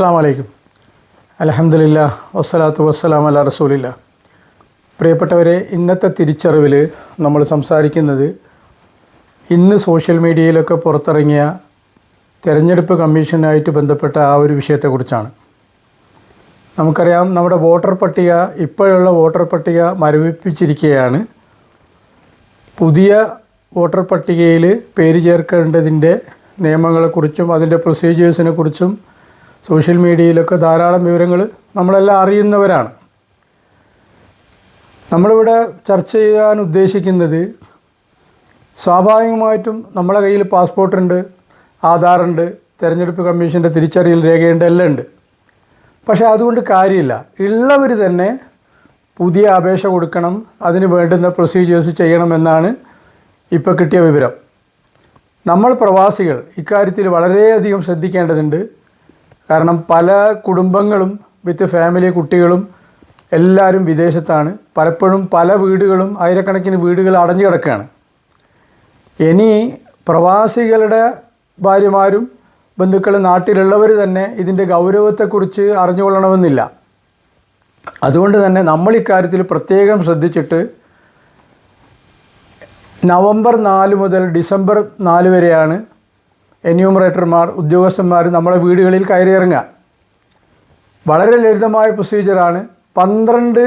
അസ്സാം വലൈക്കും അലഹമില്ല വസ്സലാത്തു വസ്സലാം അല റസൂലില്ല. പ്രിയപ്പെട്ടവരെ ഇന്നത്തെ തിരിച്ചറിവിൽ നമ്മൾ സംസാരിക്കുന്നത് ഇന്ന് സോഷ്യൽ മീഡിയയിലൊക്കെ പുറത്തിറങ്ങിയ തിരഞ്ഞെടുപ്പ് കമ്മീഷനായിട്ട് ബന്ധപ്പെട്ട ആ ഒരു വിഷയത്തെക്കുറിച്ചാണ്. നമുക്കറിയാം നമ്മുടെ വോട്ടർ പട്ടിക ഇപ്പോഴുള്ള വോട്ടർ പട്ടിക മരവിപ്പിച്ചിരിക്കുകയാണ്. പുതിയ വോട്ടർ പട്ടികയിൽ പേര് ചേർക്കേണ്ടതിന്റെ നിയമങ്ങളെക്കുറിച്ചും അതിന്റെ പ്രൊസീജിയേഴ്സിനെ കുറിച്ചും സോഷ്യൽ മീഡിയയിലൊക്കെ ധാരാളം വിവരങ്ങൾ നമ്മളെല്ലാം അറിയുന്നവരാണ്. നമ്മളിവിടെ ചർച്ച ചെയ്യാൻ ഉദ്ദേശിക്കുന്നത് സ്വാഭാവികമായിട്ടും നമ്മുടെ കയ്യിൽ പാസ്പോർട്ടുണ്ട് ആധാറുണ്ട് തിരഞ്ഞെടുപ്പ് കമ്മീഷന്റെ തിരിച്ചറിയൽ രേഖയുണ്ട് എല്ലാം ഉണ്ട്. പക്ഷേ അതുകൊണ്ട് കാര്യമില്ല. ഉള്ളവർ തന്നെ പുതിയ അപേക്ഷ കൊടുക്കണം അതിന് വേണ്ടുന്ന പ്രൊസീജിയേഴ്സ് ചെയ്യണമെന്നാണ് ഇപ്പോൾ കിട്ടിയ വിവരം. നമ്മൾ പ്രവാസികൾ ഇക്കാര്യത്തിൽ വളരെയധികം ശ്രദ്ധിക്കേണ്ടതുണ്ട്. കാരണം പല കുടുംബങ്ങളും വിത്ത് ഫാമിലി കുട്ടികളും എല്ലാവരും വിദേശത്താണ്. പലപ്പോഴും പല വീടുകളും ആയിരക്കണക്കിന് വീടുകൾ അടഞ്ഞു കിടക്കുകയാണ്. ഇനി പ്രവാസികളുടെ ഭാര്യമാരും ബന്ധുക്കളും നാട്ടിലുള്ളവർ തന്നെ ഇതിന്റെ ഗൗരവത്തെക്കുറിച്ച് അറിഞ്ഞുകൊള്ളണമെന്നില്ല. അതുകൊണ്ട് തന്നെ നമ്മൾ ഇക്കാര്യത്തിൽ പ്രത്യേകം ശ്രദ്ധിച്ചിട്ട് നവംബർ നാല് മുതൽ ഡിസംബർ നാല് വരെയാണ് എന്യൂമറേറ്റർമാർ ഉദ്യോഗസ്ഥന്മാർ നമ്മളെ വീടുകളിൽ കയറിയിറങ്ങുക. വളരെ ലളിതമായ പ്രൊസീജിയറാണ് പന്ത്രണ്ട്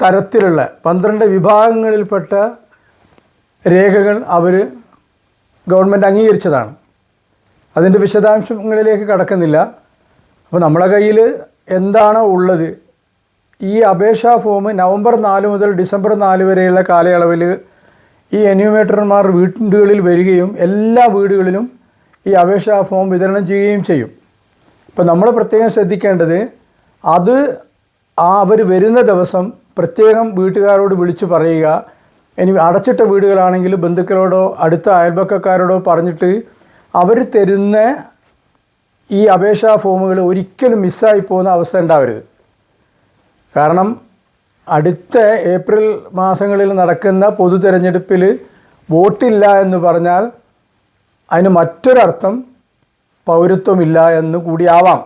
തരത്തിലുള്ള പന്ത്രണ്ട് വിഭാഗങ്ങളിൽപ്പെട്ട രേഖകൾ അവർ ഗവൺമെന്റ് അംഗീകരിച്ചതാണ്. അതിന്റെ വിശദാംശങ്ങളിലേക്ക് കടക്കുന്നില്ല. അപ്പോൾ നമ്മളെ കയ്യിൽ എന്താണോ ഉള്ളത് ഈ അപേക്ഷാ ഫോം നവംബർ നാല് മുതൽ ഡിസംബർ നാല് വരെയുള്ള കാലയളവിൽ ഈ എന്യൂമേറ്റർമാർ വീടുകളിൽ വരികയും എല്ലാ വീടുകളിലും ഈ അപേക്ഷാ ഫോം വിതരണം ചെയ്യുകയും ചെയ്യും. ഇപ്പം നമ്മൾ പ്രത്യേകം ശ്രദ്ധിക്കേണ്ടത് അത് ആ അവർ വരുന്ന ദിവസം പ്രത്യേകം വീട്ടുകാരോട് വിളിച്ചു പറയുക. ഇനി അടച്ചിട്ട വീടുകളാണെങ്കിൽ ബന്ധുക്കളോടോ അടുത്ത അയൽപക്കക്കാരോടോ പറഞ്ഞിട്ട് അവർ തരുന്ന ഈ അപേക്ഷാ ഫോമുകൾ ഒരിക്കലും മിസ്സായി പോകുന്ന അവസ്ഥ ഉണ്ടാവരുത്. കാരണം അടുത്ത ഏപ്രിൽ മാസങ്ങളിൽ നടക്കുന്ന പൊതു തിരഞ്ഞെടുപ്പിൽ വോട്ടില്ല എന്ന് പറഞ്ഞാൽ അതിന് മറ്റൊരർത്ഥം പൗരത്വമില്ല എന്ന് കൂടിയാവാം.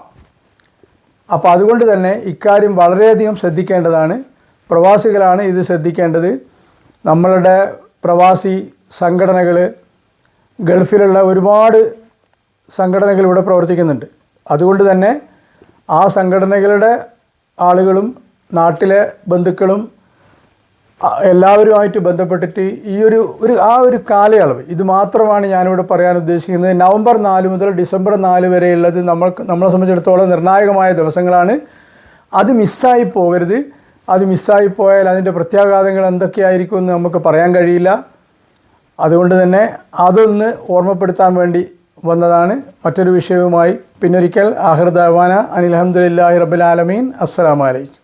അപ്പോൾ അതുകൊണ്ട് തന്നെ ഇക്കാര്യം വളരെയധികം ശ്രദ്ധിക്കേണ്ടതാണ്. പ്രവാസികളാണ് ഇത് ശ്രദ്ധിക്കേണ്ടത്. നമ്മളുടെ പ്രവാസി സംഘടനകൾ ഗൾഫിലുള്ള ഒരുപാട് സംഘടനകൾ ഇവിടെ പ്രവർത്തിക്കുന്നുണ്ട്. അതുകൊണ്ട് തന്നെ ആ സംഘടനകളുടെ ആളുകളും നാട്ടിലെ ബന്ധുക്കളും എല്ലാവരുമായിട്ട് ബന്ധപ്പെട്ടിട്ട് ഈ ഒരു ഒരു ആ ഒരു കാലയളവ്. ഇത് മാത്രമാണ് ഞാനിവിടെ പറയാൻ ഉദ്ദേശിക്കുന്നത്. നവംബർ നാല് മുതൽ ഡിസംബർ നാല് വരെയുള്ളത് നമ്മൾ നമ്മളെ സംബന്ധിച്ചിടത്തോളം നിർണായകമായ ദിവസങ്ങളാണ്. അത് മിസ്സായി പോകരുത്. അത് മിസ്സായി പോയാൽ അതിന്റെ പ്രത്യാഘാതങ്ങൾ എന്തൊക്കെയായിരിക്കും എന്ന് നമുക്ക് പറയാൻ കഴിയില്ല. അതുകൊണ്ട് തന്നെ അതൊന്ന് ഓർമ്മപ്പെടുത്താൻ വേണ്ടി വന്നതാണ്. മറ്റൊരു വിഷയവുമായി പിന്നൊരിക്കൽ. ആഹൃദാന അനിൽ അഹമ്മദില്ലാഹി റബ്ബുൽ ആലമീൻ. അസ്സലാമലൈക്കും